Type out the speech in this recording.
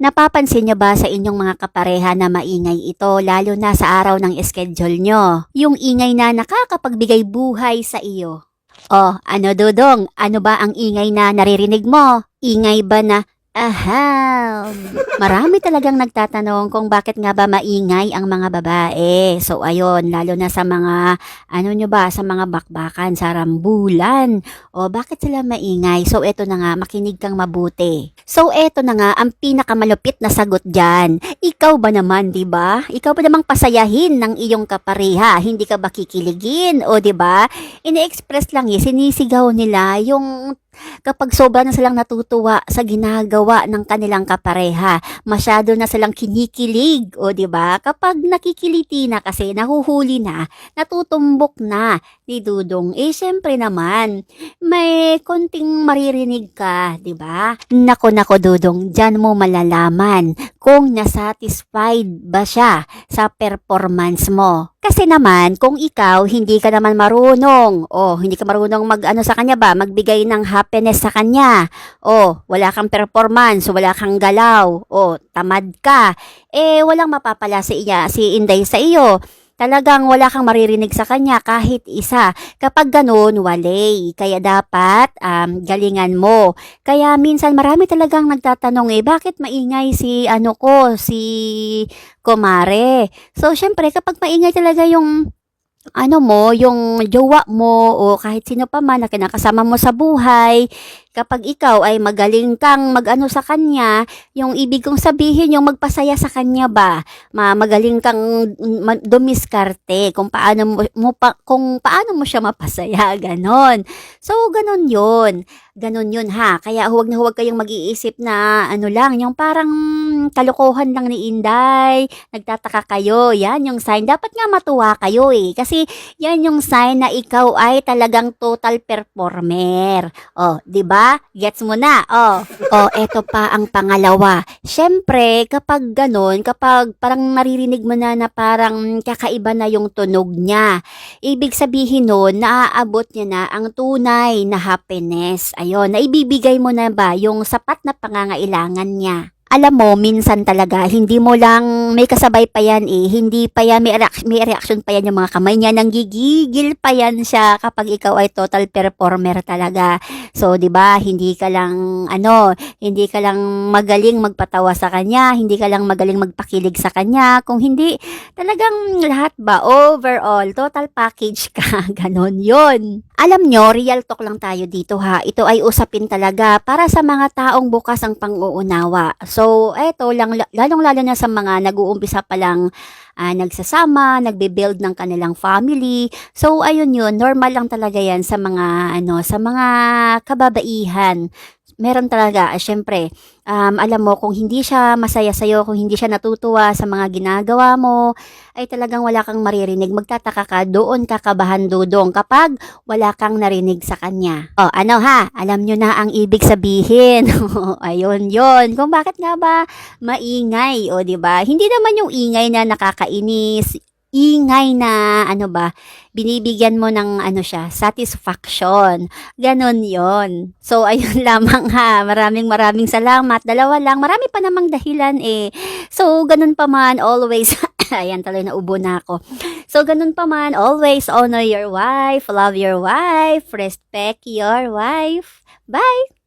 Napapansin niyo ba sa inyong mga kapareha na maingay ito lalo na sa araw ng schedule nyo? Yung ingay na nakakapagbigay buhay sa iyo. Oh, ano dudong? Ano ba ang ingay na naririnig mo? Ingay ba na Ahem. Marami talagang nagtatanong kung bakit nga ba maingay ang mga babae. So ayun, lalo na sa mga ano nyo ba, sa mga bakbakan, sa rambulan. O bakit sila maingay? So eto na nga, makinig kang mabuti. So eto na nga, ang pinakamalupit na sagot dyan. Ikaw ba naman, di ba? Ikaw ba namang pasayahin ng iyong kapareha? Hindi ka ba kikiligin? O di ba? Ine-express lang eh, sinisigaw nila yung kapag sobra na silang natutuwa sa ginagawa ng kanilang kapareha, masyado na silang kinikilig, o 'di ba? Kapag nakikiliti na kasi nahuhuli na, natutumbok na ni Dudong. Eh syempre naman, may konting maririnig ka, 'di ba? Nako nako Dudong, diyan mo malalaman kung nasatisfied ba siya sa performance mo. Kasi naman, kung ikaw hindi ka naman marunong, o hindi ka marunong mag ano sa kanya ba, magbigay ng happiness sa kanya, o wala kang performance, wala kang galaw, o tamad ka, eh walang mapapala sa iya, si Inday sa iyo. Talagang wala kang maririnig sa kanya kahit isa. Kapag ganun, walay. Kaya dapat um, galingan mo. Kaya minsan marami talagang nagtatanong eh, bakit maingay si ano ko, si kumare? So, syempre, kapag maingay talaga yung ano mo, yung jowa mo o kahit sino pa man na kinakasama mo sa buhay, kapag ikaw ay magaling kang mag-ano sa kanya, yung ibig kong sabihin, yung magpasaya sa kanya ba, ma magaling kang ma- dumiskarte kung paano mo, mo pa, kung paano mo siya mapasaya, ganon. So, ganon yun. Ganon yun ha. Kaya huwag na huwag kayong mag-iisip na ano lang, yung parang kalokohan lang ni Inday, nagtataka kayo, yan yung sign. Dapat nga matuwa kayo eh. Kasi yan yung sign na ikaw ay talagang total performer. Oh, 'di ba? Gets mo na. Oh. Oh, eto pa ang pangalawa. Syempre, kapag ganun, kapag parang naririnig mo na na parang kakaiba na yung tunog niya, ibig sabihin nun, naaabot niya na ang tunay na happiness. Ayun, naibibigay mo na ba yung sapat na pangangailangan niya? Alam mo, minsan talaga, hindi mo lang, may kasabay pa yan eh, hindi pa yan, may, reaction, may reaction pa yan yung mga kamay niya, nanggigigil pa yan siya kapag ikaw ay total performer talaga. So, di ba hindi ka lang, ano, hindi ka lang magaling magpatawa sa kanya, hindi ka lang magaling magpakilig sa kanya, kung hindi, talagang lahat ba, overall, total package ka, ganon yon Alam nyo, real talk lang tayo dito ha, ito ay usapin talaga para sa mga taong bukas ang pang-uunawa. So, eto lang, lalong-lalo na sa mga nag-uumpisa pa lang uh, nagsasama, nagbe-build ng kanilang family. So, ayun yun, normal lang talaga yan sa mga, ano, sa mga kababaihan meron talaga, syempre, um, alam mo, kung hindi siya masaya sa'yo, kung hindi siya natutuwa sa mga ginagawa mo, ay talagang wala kang maririnig. Magtataka ka, doon kakabahan dudong kapag wala kang narinig sa kanya. O, ano ha? Alam nyo na ang ibig sabihin. Ayun, yon Kung bakit nga ba maingay, o, ba Hindi naman yung ingay na nakakainis, ingay na ano ba, binibigyan mo ng ano siya, satisfaction. Ganon yon So, ayun lamang ha. Maraming maraming salamat. Dalawa lang. Marami pa namang dahilan eh. So, ganun pa man, always, ayan tuloy na ubo na ako. So, ganun pa man, always honor your wife, love your wife, respect your wife. Bye!